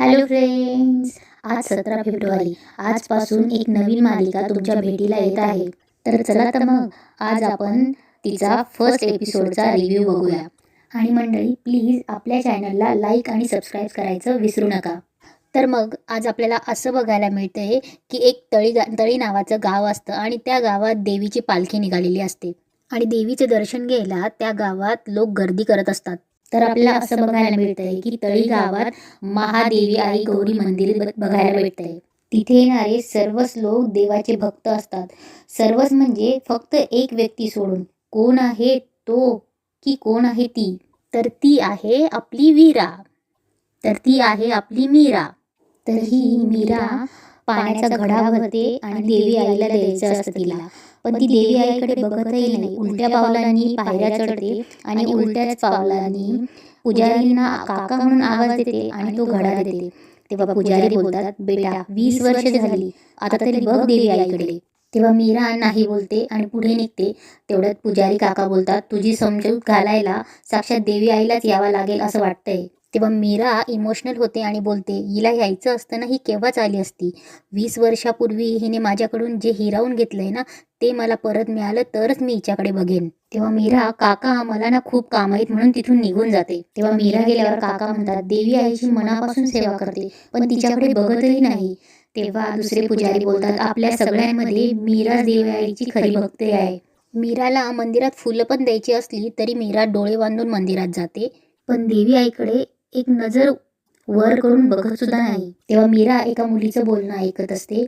Hello friends आज सतरा February. आजपासून एक नवीन मालिका तुमच्या भेटीला येत आहे. तर चला तर मग आज आपण तिचा फर्स्ट एपिसोडचा रिव्ह्यू बघूया. आणि मंडळी प्लीज आपल्या चॅनलला लाईक आणि सबस्क्राईब करायचं विसरू नका. तर मग आज आपल्याला असं बघायला मिळतंय की एक तळी तळी नावाचं गाव असतं आणि त्या गावात देवीची पालखी निघालेली असते. आणि देवीचे दर्शन घ्यायला त्या गावात लोक गर्दी करत असतात. तर आपल्याला असं बघायला मिळतंय की तळी गावात महादेवी आई गौरी मंदिर बघायला बघायला आहे तिथे येणारे सर्वच लोक देवाचे भक्त असतात. सर्वच म्हणजे फक्त एक व्यक्ती सोडून. कोण आहे तो? की कोण आहे ती? तर ती आहे आपली वीरा. तर ती आहे आपली मीरा. तर ही मीरा पाण्याचा घडा भरते आणि देवी आईला द्यायचं असतं तिला. पण ती देवी आईकडे बघतही नाही. उलट्या पावलांनी पायऱ्या चढते आणि उलट्याच पावलांनी पुजारींना काका म्हणून आवाज देते आणि तो घडा देते. तेव्हा पुजारी बोलतात बेटा वीस वर्ष झाली. आता तरी बघ देवी आईकडे. तेव्हा मीरा नाही बोलते आणि पुढे निघते. तेवढ्यात पुजारी काका बोलतात तुझी समजूत घालायला साक्षात देवी आईलाच यावं लागेल असं वाटतंय. तेव्हा मीरा इमोशनल होते आणि बोलते हिला यायचं असताना ही केव्हाच आली असती? वीस वर्षापूर्वी हिने माझ्याकडून जे हिरावून घेतलंय ना ते मला परत मिळालं तरच मी हिच्याकडे बघेन. तेव्हा मीरा काका मला ना खूप काम आहेत म्हणून तिथून निघून जाते. तेव्हा मीरा गेल्यावर काका म्हणतात देवी आईची मनापासून सेवा करते पण तिच्याकडे बघतही नाही. तेव्हा दुसरे पुजारी बोलतात आपल्या सगळ्यांमध्ये मीरा देवी आईची खरी भक्ती आहे. मीराला मंदिरात फुलं पण द्यायची असली तरी मीरा डोळे बांधून मंदिरात जाते. पण देवी आईकडे एक नजर वर करून बघत सुद्धा नाही. तेव्हा मीरा एका मुलीचं बोलणं ऐकत असते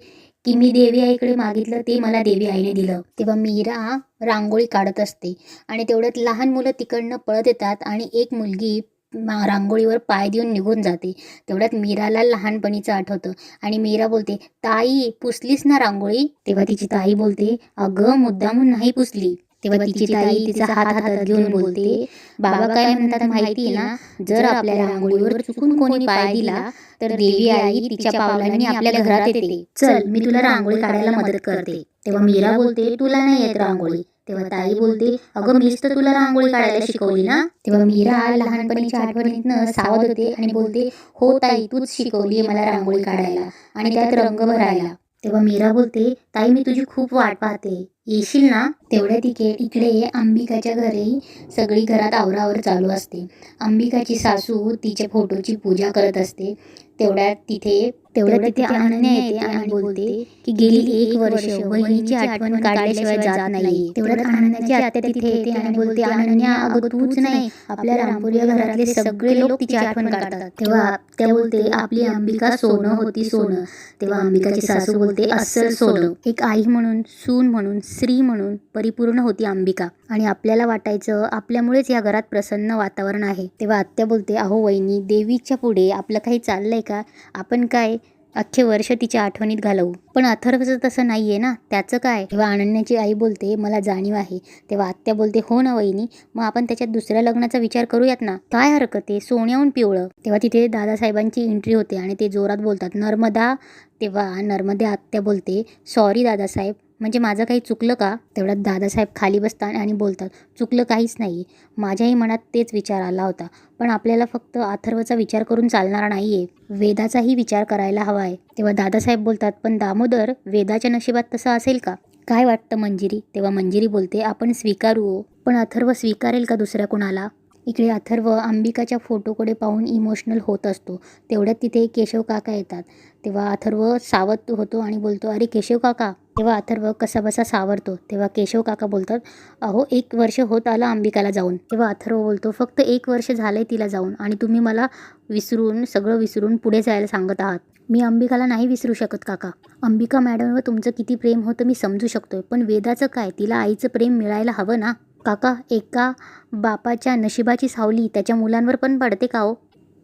की मी देवी आईकडे मागितलं ते मला देवी आईने दिलं. तेव्हा मीरा रांगोळी काढत असते आणि तेवढ्यात लहान मुलं तिकडनं पळत येतात आणि एक मुलगी रांगोळीवर पाय देऊन निघून जाते. तेवढ्यात मीराला लहानपणीचं आठवतं आणि मीरा बोलते ताई पुसलीस ना रांगोळी? तेव्हा तिची ताई बोलते अगं मुद्दामून नाही पुसली. तेव्हा तिची ताई तिचा हात हातात घेऊन बोलते बाबा काय म्हणतात माहिती आहे ना? जर आपल्या रांगोळीवर चुकून कोणी पाय दिला तर देवी आई तिच्या पावलांनी आपल्या घरात येते. चल मी तुला रांगोळी काढायला मदत करते. तेव्हा मीरा बोलते तुला नाही येत रांगोळी. तेव्हा ताई बोलते अगं मीच तर तुला रांगोळी काढायला शिकवली ना? तेव्हा मीरा लहानपणीच्या आठवणीतनं सावध होते आणि बोलते हो ताई तूच शिकवली मला रांगोळी काढायला. आणि त्यात रंग भरायला तेव्हा मीरा बोलते ताई मी तुझी खूप वाट पाहते. येशील ना? तेवढ्या तिके इकडे अंबिकाच्या घरी सगळी घरात आवरावर चालू असते. अंबिकाची सासू तिच्या फोटोची पूजा करत असते. तेवढ्यात तिथे तेवढ्यात तिथे अनन्या येते आणि बोलते की गेली एक वर्ष वहिनीची आठवण काढल्याशिवाय जात नाही तेवढ्यात अनन्याची आत्या तिथे येते आणि बोलते अनन्या अगं तूच नाही. आपल्या रामपुरी घरातले सगळे लोक तिची आठवण काढतात. तेव्हा त्या बोलते आपली अंबिका सोनं होती सोनं. तेव्हा अंबिकाची सासू बोलते अस्सल सोनं. एक आई म्हणून सून म्हणून स्त्री म्हणून परिपूर्ण होती अंबिका. आणि आपल्याला वाटायचं आपल्यामुळेच या घरात प्रसन्न वातावरण आहे. तेव्हा आत्या बोलते अहो वहिनी देवीच्या पुढे आपलं काही चाललंय का आपण काय अख्खे वर्ष तिच्या आठवणीत घालवू. पण अथर्वचं तसं नाही आहे ना? त्याचं काय? तेव्हा अनन्याची आई बोलते मला जाणीव आहे. तेव्हा आत्या बोलते हो ना वहिनी मग आपण त्याच्यात दुसऱ्या लग्नाचा विचार करूयात ना? काय हरकत आहे? सोन्याहून पिवळं. तेव्हा तिथे दादासाहेबांची एंट्री होते आणि ते जोरात बोलतात नर्मदा. तेव्हा नर्मदे आत्या बोलते सॉरी दादासाहेब म्हणजे माझं काही चुकलं का? तेवढ्यात दादासाहेब खाली बसतात आणि बोलतात चुकलं काहीच नाही माझ्याही मनात तेच विचार आला होता. पण आपल्याला फक्त अथर्वचा विचार करून चालणार नाही आहे वेदाचाही विचार करायला हवा आहे. तेव्हा दादासाहेब बोलतात पण दामोदर वेदाच्या नशिबात तसं असेल का? काय वाटतं मंजिरी? तेव्हा मंजिरी बोलते आपण स्वीकारू हो. पण अथर्व स्वीकारेल का दुसऱ्या कुणाला? इकडे अथर्व अंबिकाच्या फोटोकडे पाहून इमोशनल होत असतो. तेवढ्यात तिथे केशव काका येतात. तेव्हा अथर्व सावध होतो आणि बोलतो अरे केशव काका. तेव्हा अथर्व कसाबसा सावरतो. तेव्हा केशव काका बोलतात अहो एक वर्ष होत आलं अंबिकाला जाऊन. तेव्हा अथर्व बोलतो फक्त एक वर्ष झालंय तिला जाऊन आणि तुम्ही मला विसरून सगळं विसरून पुढे जायला सांगत आहात. मी अंबिकाला नाही विसरू शकत काका. अंबिका मॅडमवर तुमचं किती प्रेम होतं मी समजू शकतोय. पण वेदाचं काय? तिला आईचं प्रेम मिळायला हवं ना? काका एका बापाच्या नशिबाची सावली त्याच्या मुलांवर पण पडते का हो?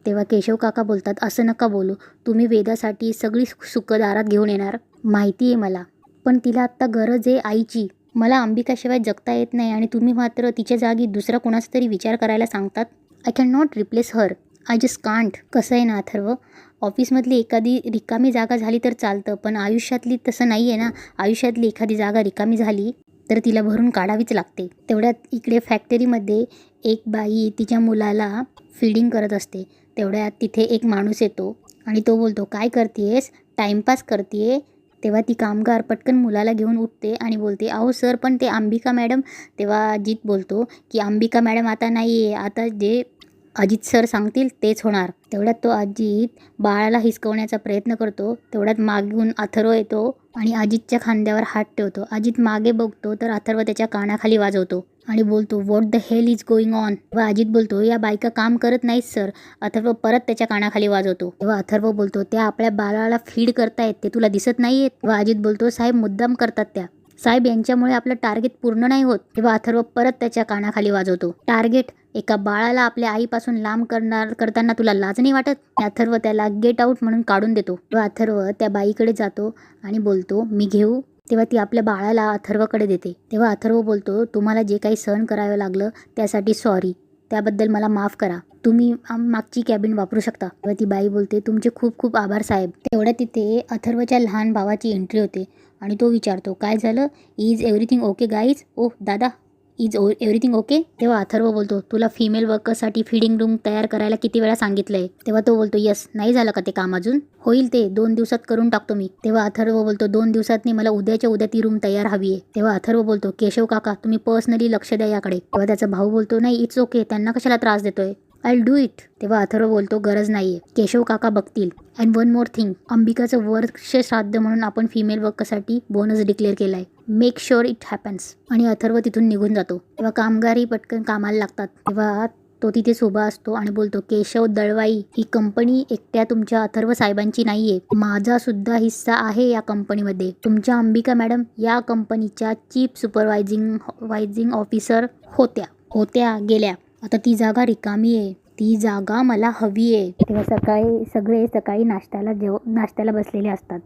तेव्हा केशव काका बोलतात असं नका बोलू. तुम्ही वेदासाठी सगळी सुखं दारात घेऊन येणार. माहिती आहे मला. पण तिला आत्ता गरज आहे आईची. मला अंबिकाशिवाय जगता येत नाही आणि तुम्ही मात्र तिच्या जागी दुसरा कोणाचा तरी विचार करायला सांगतात? I can not replace her I just can't कसं आहे ना अथर्व? ऑफिसमधली एखादी रिकामी जागा झाली तर चालतं पण आयुष्यातली तसं नाही आहे ना. आयुष्यातली एखादी जागा रिकामी झाली तर तिला भरून काढावीच लागते. तेवढ्यात इकडे फॅक्टरीमध्ये एक बाई तिच्या मुलाला फिडिंग करत असते. तेवढ्यात तिथे एक माणूस येतो आणि तो बोलतो काय करतेस? टाइमपास करते तेव्हा ती कामगार पटकन मुलाला घेऊन उठते आणि बोलते अहो सर पण ते अंबिका मॅडम तेव्हा अजित बोलतो की अंबिका मॅडम आता नाही आहे आता जे अजित सर सांगतील तेच होणार. तेवढ्यात तो अजित बाळाला हिसकवण्याचा प्रयत्न करतो. तेवढ्यात मागून अथर्व येतो आणि अजितच्या खांद्यावर हात ठेवतो. अजित मागे बघतो तर अथर्व त्याच्या कानाखाली वाजवतो आणि बोलतो what the hell is going on तेव्हा अजित बोलतो या बायका काम करत नाहीत सर. अथर्व परत त्याच्या कानाखाली वाजवतो. तेव्हा अथर्व बोलतो त्या आपल्या बाळाला फीड करतायत ते तुला दिसत नाहीयेत? व अजित बोलतो साहेब मुद्दाम करतात त्या. साहेब यांच्यामुळे आपलं टार्गेट पूर्ण नाही होत. तेव्हा अथर्व परत त्याच्या कानाखाली वाजवतो. टार्गेट एका बाळाला आपल्या आईपासून लांब करणार करताना तुला लाज नाही वाटत? अथर्व त्याला गेट आऊट म्हणून काढून देतो. तेव्हा अथर्व त्या बाईकडे जातो आणि बोलतो मी घेऊ. तेव्हा ती आपल्या बाळाला अथर्वकडे देते. तेव्हा अथर्व बोलतो तुम्हाला जे काही सहन करावं लागलं त्यासाठी सॉरी त्याबद्दल मला माफ करा. तुम्ही मागची कॅबिन वापरू शकता. तेव्हा ती बाई बोलते तुमचे खूप खूप आभार साहेब. तेवढ्या तिथे अथर्वच्या लहान भावाची एंट्री होते आणि तो विचारतो काय झालं? इज एव्हरीथिंग ओके गाईज ओ दादा इज ओ एव्हरीथिंग ओके तेव्हा अथर्व बोलतो तुला फिमेल वर्कर्ससाठी फिडिंग रूम तयार करायला किती वेळा सांगितलंय? तेव्हा तो बोलतो यस नाही झालं का ते काम अजून? होईल ते दोन दिवसात करून टाकतो मी. तेव्हा अथर्व बोलतो दोन दिवसात मला उद्याच्या उद्या ती रूम तयार हवी आहे. तेव्हा अथर्व बोलतो केशव काका तुम्ही पर्सनली लक्ष द्या याकडे. तेव्हा त्याचा भाऊ बोलतो नाही इट्स ओके त्यांना कशाला त्रास देतोय? आय डू इट तेव्हा अथर्व बोलतो गरज नाहीये. केशव काका बघतील. अँड वन मोर थिंग अंबिकाचं वर्ष श्राद्ध म्हणून आपण फिमेल वर्कसाठी बोनस डिक्लेअर केलाय. मेक शुअर इट हॅपन्स आणि अथर्व तिथून निघून जातो. तेव्हा कामगारही पटकन कामाला लागतात. तेव्हा तो तिथेच उभा असतो आणि बोलतो केशव दळवाई ही कंपनी एकट्या तुमच्या अथर्व साहेबांची नाहीये. माझा सुद्धा हिस्सा आहे या कंपनीमध्ये तुमच्या अंबिका मॅडम या कंपनीच्या चीफ सुपरवायझिंग वायझिंग ऑफिसर होत्या. होत्या गेल्या. आता ती जागा रिकामी आहे. ती जागा मला हवी आहे. तेव्हा सकाळी सगळे सकाळी नाश्त्याला जेव नाश्त्याला बसलेले असतात.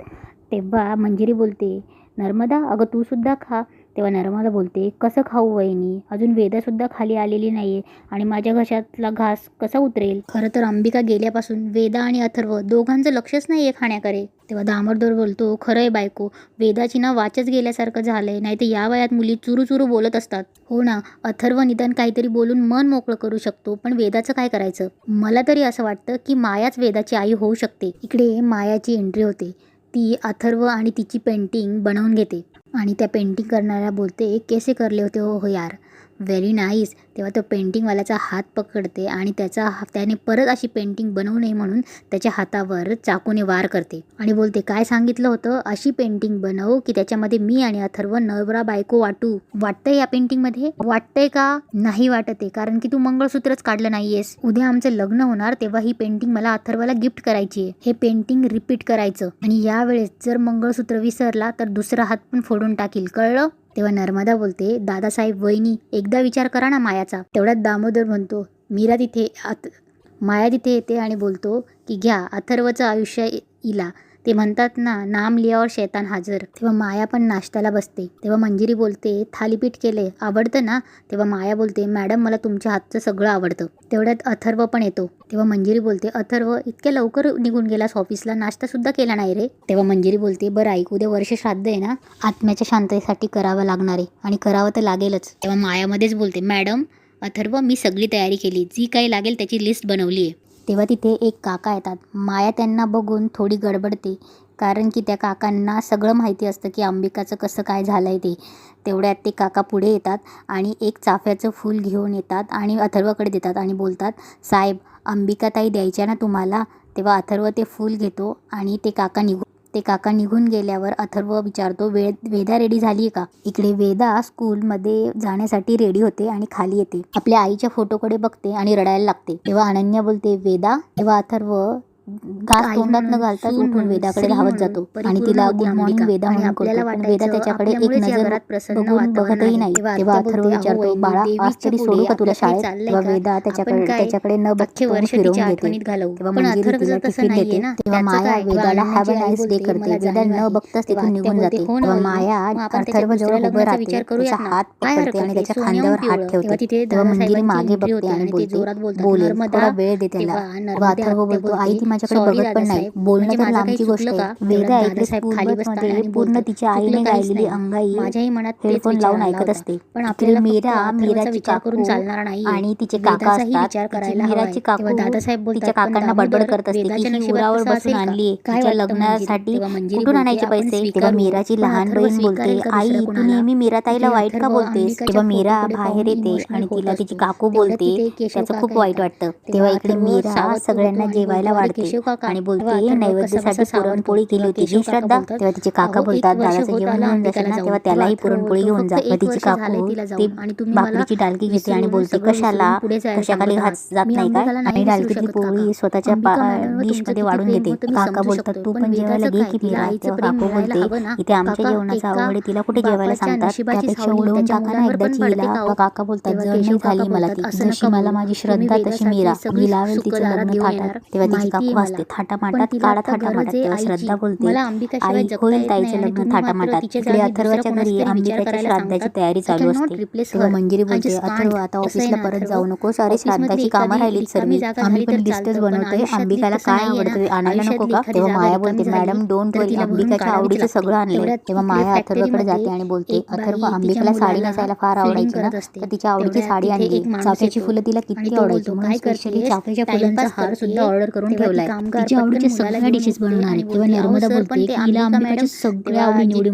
तेव्हा मंजिरी बोलते नर्मदा अगं तू सुद्धा खा. तेव्हा नर्मदा बोलते कसं खाऊ वहिनी? अजून वेदासुद्धा खाली आलेली नाही आहे आणि माझ्या घशातला घास कसा उतरेल? खरं तर अंबिका गेल्यापासून वेदा आणि अथर्व दोघांचं लक्षच नाही आहे खाण्याकडे. तेव्हा दामोदर बोलतो खरं आहे बायको वेदाची ना वाचच गेल्यासारखं झालंय नाही तर या वयात मुली चुरू चुरू बोलत असतात. हो ना अथर्व निदान काहीतरी बोलून मन मोकळं करू शकतो पण वेदाचं काय करायचं? मला तरी असं वाटतं की मायाच वेदाची आई होऊ शकते. इकडे मायाची एंट्री होते. ती अथर्व आणि तिची पेंटिंग बनवून घेते. आणि त्या पेंटिंग करणाऱ्या बोलते कैसे करले होते हो हो यार? व्हेरी नाईस तेव्हा तो पेंटिंगवाल्याचा हात पकडते आणि त्याचा त्याने परत अशी पेंटिंग बनवू नये म्हणून त्याच्या हातावर चाकूने वार करते. आणि बोलते काय सांगितलं होतं? अशी पेंटिंग बनव की त्याच्यामध्ये मी आणि अथर्व नवरा बायको वाटू. वाटतंय या पेंटिंगमध्ये वाटतंय का? नाही वाटत आहे कारण की तू मंगळसूत्रच काढलं नाहीयेस. उद्या आमचं लग्न होणार तेव्हा ही पेंटिंग मला अथर्वला गिफ्ट करायची आहे. हे पेंटिंग रिपीट करायचं. आणि यावेळेस जर मंगळसूत्र विसरला तर दुसरा हात पण फोडून टाकील. कळलं? तेव्हा नर्मदा बोलते दादासाहेब वहिनी एकदा विचार करा ना मायाचा. तेवढ्यात दामोदर म्हणतो मीरा तिथे आत माया तिथे येते आणि बोलतो की घ्या अथर्वचं आयुष्य इला. ते म्हणतात ना नाम लियावर शैतान हजर. तेव्हा माया पण नाश्त्याला बसते. तेव्हा मंजिरी बोलते थालीपीठ केले. आवडतं ना? तेव्हा माया बोलते मॅडम मला तुमच्या हातचं सगळं आवडतं. तेवढ्यात अथर्व पण येतो. तेव्हा मंजिरी बोलते अथर्व इतक्या लवकर निघून गेलास ऑफिसला? नाश्ता सुद्धा केला नाही रे. तेव्हा मंजिरी बोलते बरं ऐक उद्या वर्ष श्राद्ध आहे ना? आत्म्याच्या शांततेसाठी करावं लागणार आहे. आणि करावं तर लागेलच. तेव्हा मायामध्येच बोलते मॅडम अथर्व मी सगळी तयारी केली. जी काही लागेल त्याची लिस्ट बनवली आहे. तेव्हा तिथे एक काका येतात. माया त्यांना बघून थोडी गडबडते कारण की त्या काकांना सगळं माहिती असतं की अंबिकाचं कसं काय झालं आहे ते. तेवढ्यात ते काका पुढे येतात आणि एक चाफ्याचं फूल घेऊन येतात आणि अथर्वकडे देतात आणि बोलतात साहेब अंबिकाताई द्यायच्या ना तुम्हाला? तेव्हा अथर्व ते फूल घेतो आणि ते काका निघू ते काका निघून गेल्यावर अथर्व विचारतो वे वेदा रेडी झाली आहे का? इकडे वेदा स्कूलमध्ये जाण्यासाठी रेडी होते आणि खाली येते. आपल्या आईच्या फोटोकडे बघते आणि रडायला लागते. तेव्हा अनन्या बोलते वेदा तेव्हा अथर्व घास तोंडात न घालताच सून उठून वेदाकडे धावत जातो आणि तिला गुड मॉर्निंग. वेदा म्हणून करतो पण वेदा त्याच्याकडे एक नजर बघून बघतही. नाही तेव्हा अथर्व विचारतो बाळा आज तरी सोडू का तुला शाळेत तेव्हा? वेदा त्याच्याकडे त्याच्याकडे न बघता फिरवून घेते तेव्हा मंजिरी तिला टिफिन देते तेव्हा माया? वेदाला हॅव अ नाईस डे करते वेदा न. बघताच तिथून निघून जाते हो तेव्हा माया अथर्व जेव्हा उभं राहते त्याचा. हात पकडते आणि? त्याच्या खांद्यावर हात. ठेवते तेव्हा मंजिरी मागे बघते आणि बोलते नर्मदा थोडा वेळ दे त्याला तेव्हा तेव्हा नर्मदा अथर्व बोलतो आई ती माझ्याकडे बघत पण नाही दादासाहेब. बोलणं म्हणजे तर लांबची गोष्ट? वेदा ऐकले खाली आणि पूर्ण तिच्या आईने "चुकलं काहीच गायलेली नाही." अंगाई माझ्याही मनात हेडफोन लावून ऐकत. असते पण आपल्याला मीरा मीराची विचार करून चालणार नाही आणि तिचे काका विचार करायला. मीराची काकू दादासाहेब तिच्या "पण काकांना बडबड करत असते की ही उरावर बसून? आणली तिच्या मंजिरी? लग्नासाठी कुठून आणायचे "आपण पैसे तेव्हा मीराची लहान बहीण बोलते आई तू कोणाला?" नेहमी मीराताईला इथे वाईट का बोलतेस तेव्हा मीरा बाहेर येते आणि तिला तिची. काकू बोलते त्याचं खूप वाईट. वाटतं तेव्हा इकडे मीरा सगळ्यांना जेवायला बोलतो, "अरे वाढते केशव काका." आणि बोलते नैवेद्यासाठी. पुरणपोळी केली होती ही श्रद्धा तेव्हा तिचे काका "अहो, एक बोलतात दादाचं जेवण आलं घेऊन जाशील अंबिकाला ना जाऊन." तेव्हा त्यालाही पुरणपोळी घेऊन जा "फक्त मग एक तिची काकू ते भाकरीची डालकी घेते आणि बोलते कशाला कशाखाली हात. जात नाही काय आणि डालकीतली पोळी. स्वतःच्या डिशमध्ये वाढून घेते काका बोलतात. तू पण जेवायला घे? की तिला तेव्हा काकू बोलते. इथे आमच्या जेवणाचं आहे तिला कुठे जेवायला सांगतात त्यापेक्षा उडवून टाका ना एकदाची हिला? काका बोलतात काका झाली मला ती "असं जशी मला. माझी श्रद्धा तशी मीरा मी लावेल तिचं लग्न थाटात. तेव्हा तिची काकू पण थाटामाटात आता थाटामाटात तेव्हा. श्रद्धा बोलते आई होईल ताईचं लग्न थाटामाटात जागी अथर्वाच्या घरी अंबिकाच्या श्राद्धाची. तयारी चालू असते तेव्हा. मंजिरी बोलते. अथर्व आता ऑफिसला परत. जाऊ नकोस अरे ऑफिसमधली श्राद्धाची कामं राहिलीत रिकामी सर्वी आम्ही पण पण बनवतोय अंबिकाला काय. आवडतं आणायला नको का तेव्हा माया बोलते मॅडम डोंट वरी अंबिकाच्या आवडीचं. सगळं तेवढ्यात तेव्हा माया अथर्वकडे जाते आणि बोलते अथर्व अंबिकाला साडी नेसायला फार आवडायची ना. तर तिच्या आवडीची साडी आणली चाफ्याची फुलं तिला किती आवडायची म्हणून "काय स्पेशली? चाफ्याच्या फुलांचा हार करतेय?" सुद्धा ऑर्डर करून ठेवलाय कामगार तिच्या पटकन आवडीचे मुलाला सगळ्या डिशेस बनवणार आहे तेव्हा बोलते, "अहो नर्मदा बोलते की हिला अंबिका अंबिकाच्या सगळ्या आवडी निवडी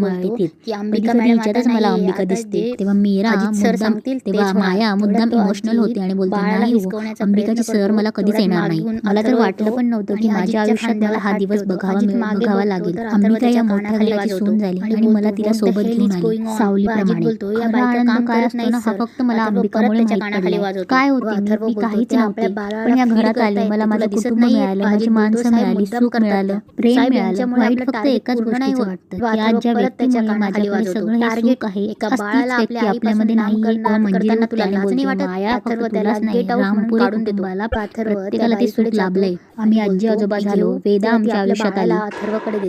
अंबिका कधी मॅडम हिच्यातच आता मला अंबिका दिसते तेव्हा मीरा अजित सर सांगतील तेव्हा. माया मुद्दाम इमोशनल होते आणि बोलते नाही हो अंबिकाचे सर. मला कधीच येणार नाही मला तर वाटलं पण नव्हतं की माझ्या आयुष्यात मला हा दिवस. बघावा बघावा लागेल अंबिका या मोठ्या घराची सून झाली आणि मला तिला "What the सोबत घेऊन आली going on?" अजित सावलीप्रमाणे बोलतो, "या खरा आनंद काम काय असतो नाही ना हा सर." फक्त मला अंबिकामुळे माहीत. काय होते मी काहीच "ते आपल्या नव्हते पण या घरात आले मला माझं कुटुंब नाहीये?" मिळालं माझी माणसं "साहेब मिळाली सुख मिळालं. प्रेम साहेब मिळालं वाईट फक्त एकाच गोष्टीचं. वाटतं आज ज्या व्यक्तीमुळे माझ्याकडे. सगळं हे सुख आहे एका बाळाला व्यक्ती आपल्यामध्ये तुला लाज नाही बोलते वाटत? माया फक्त तुलाच नाही रामपुरी. कुटुंबाला प्रत्येकाला ते सुख लाभलंय आम्ही आजी आजोबा "मी झालो घेऊ." वेदा आमच्या आयुष्यात आली.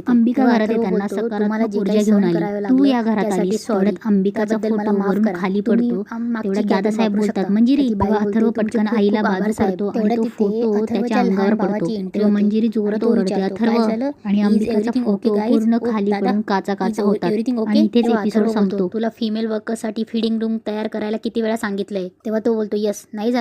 अंबिका घरात येताना बोलतो, "तुम्हाला सकारात्मक ऊर्जा घेऊन आली तू या घरात sorry. तेवढ्यात अंबिकाचा फोटो वरून. खाली पडतो कॅबिन दादासाहेब वापरू बोलतात शकता." मंजिरी ती बाई तेव्हा बोलते, अथर्व "तुमचे पटकन आईला बाजू साहेब." करतो आणि तो फोटो त्याच्या अंगावर पडतो होते. मंजिरी जोरात ओरडते अथर्व "काय झालं? आणि अंबिकाचा फोटो? पूर्ण Oh, खाली पडून काचा काचा okay?" आणि इथेच एपिसोड संपतो तुला फिमेल वर्करसाठी फीडिंग रूम तयार करायला किती वेळा सांगितलंय तेव्हा तो बोलतो यस नाही झालं